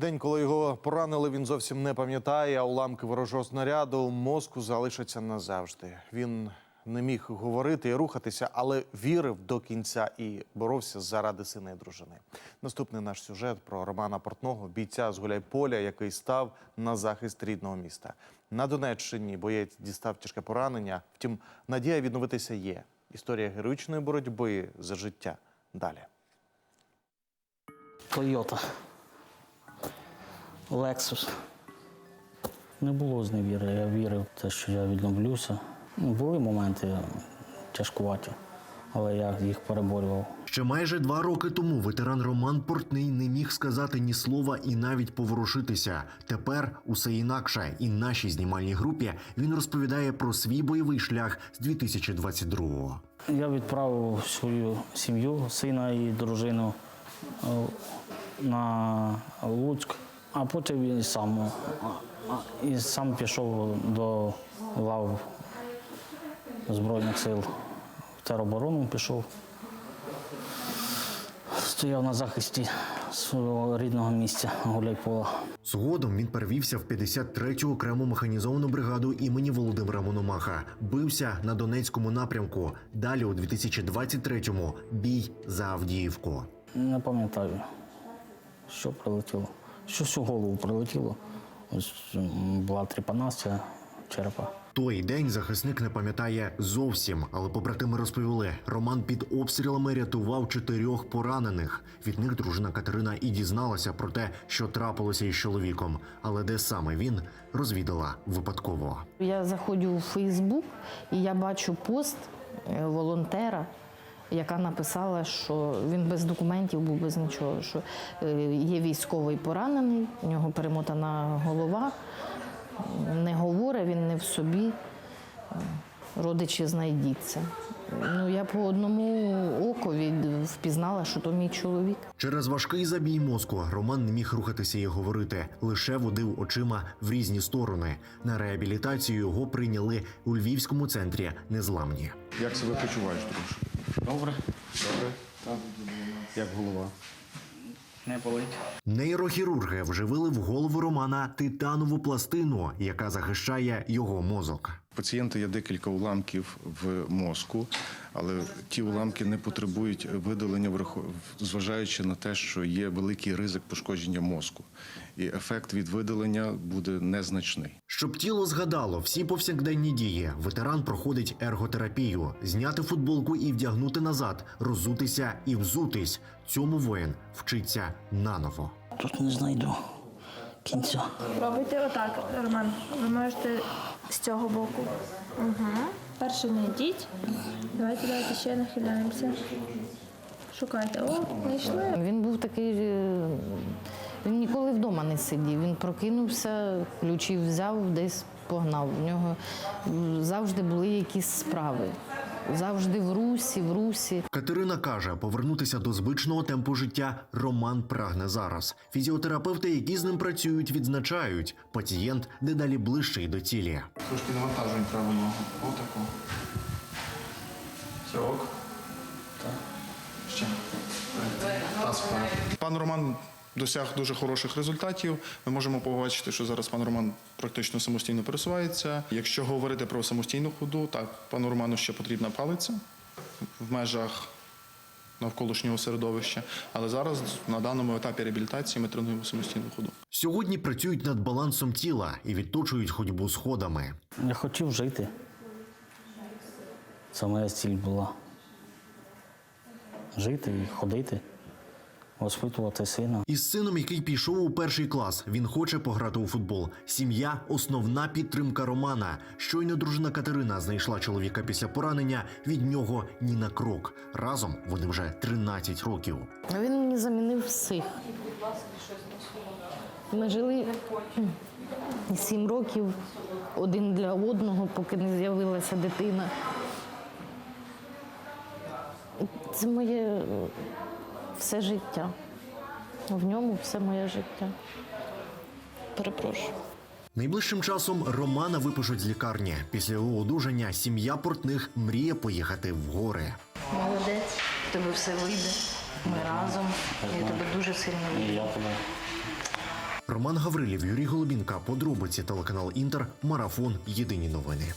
День, коли його поранили, він зовсім не пам'ятає, а уламки ворожого снаряду мозку залишаться назавжди. Він не міг говорити і рухатися, але вірив до кінця і боровся заради сина і дружини. Наступний наш сюжет про Романа Портного, бійця з Гуляйполя, який став на захист рідного міста. На Донеччині боєць дістав тяжке поранення. Втім, надія відновитися є. Історія героїчної боротьби за життя. Далі. Тойота. Лексус. Не було зневіри. Я вірив в те, що я відновлюся. Ну, Були моменти тяжкуваті, але я їх переборював. Ще майже два роки тому ветеран Роман Портний не міг сказати ні слова і навіть поворушитися. Тепер усе інакше. І нашій знімальній групі він розповідає про свій бойовий шлях з 2022-го. Я відправив свою сім'ю, сина і дружину е, на Луцьк, а потім і сам, і сам пішов до лав Збройних сил в тероборону пішов. Стояв на захисті свого рідного місця Гуляйпола. Згодом він перевівся в 53-ю окрему механізовану бригаду імені Володимира Мономаха. Бився на Донецькому напрямку. Далі у 2023-му бій за Авдіївку. Не пам'ятаю, що прилетіло. Щось у голову прилетіло. Ось була тріпанація черепа. Той день захисник не пам'ятає зовсім, але побратими розповіли, Роман під обстрілами рятував чотирьох поранених. Від них дружина Катерина і дізналася про те, що трапилося із чоловіком, але де саме він розвідала випадково. Я заходжу у Фейсбук і я бачу пост е, волонтера, яка написала, що він без документів був без нічого, що е, є військовий поранений, у нього перемотана голова, не говорить, він не в собі. Родичі знайдіться. Ну, я по одному окові впізнала, що то мій чоловік. Через важкий забій мозку Роман не міг рухатися і говорити, лише водив очима в різні сторони. На реабілітацію його прийняли у львівському центрі незламні. Як себе почуваєш, друже? Добре, Добре? Як голова? не болить. Нейрохірурги вживили в голову Романа титанову пластину, яка захищає його мозок. У Пацієнта є декілька уламків в мозку, але ті уламки не потребують видалення, зважаючи на те, що є великий ризик пошкодження мозку. І ефект від видалення буде незначний. Щоб тіло згадало всі повсякденні дії, ветеран проходить ерготерапію, зняти футболку і вдягнути назад, розутися і взутись. Цьому воїн вчиться наново. Тут не знайду кінця. Пробуйте отак, Роман. Ви можете з цього боку. Угу. Перше не йдіть. Давайте, давайте ще нахиляємося. Шукайте. О, знайшли. Він був такий, е, він ніколи вдома не сидів. Він прокинувся, ключі взяв, десь погнав. У нього завжди були якісь справи. Завжди в русі, в русі. Катерина каже, повернутися до звичного темпу життя Роман прагне зараз. Фізіотерапевти, які з ним працюють, відзначають, пацієнт дедалі ближчий до цілі. Трошки навантажуємо праву ногу. Отако. Все ок. Ще. Пан Роман досяг дуже хороших результатів. Ми можемо побачити, що зараз пан Роман практично самостійно пересувається. Якщо говорити про самостійну ходу, так, пану Роману ще потрібна палиця в межах навколишнього середовища. Але зараз на даному етапі реабілітації ми тренуємо самостійну ходу. Сьогодні працюють над балансом тіла і відточують ходьбу сходами. Я хотів жити. Це моя ціль була. Жити і ходити, воспитувати сина. Із сином, який пішов у перший клас, він хоче пограти у футбол. Сім'я основна підтримка Романа. Щойно дружина Катерина знайшла чоловіка після поранення. Від нього ні на крок. Разом вони вже 13 років. Він мені замінив всіх. Ми жили сім років один для одного, поки не з'явилася дитина. Це моє все життя. В ньому все моє життя. Перепрошую. Найближчим часом Романа випишуть з лікарні. Після його одужання сім'я портних мріє поїхати в гори. Молодець, в тебе все вийде. Ми разом. Я тебе дуже сильно люблю. Роман Гаврилів, Юрій Голубінка. Подробиці телеканал Інтер. Марафон. Єдині новини.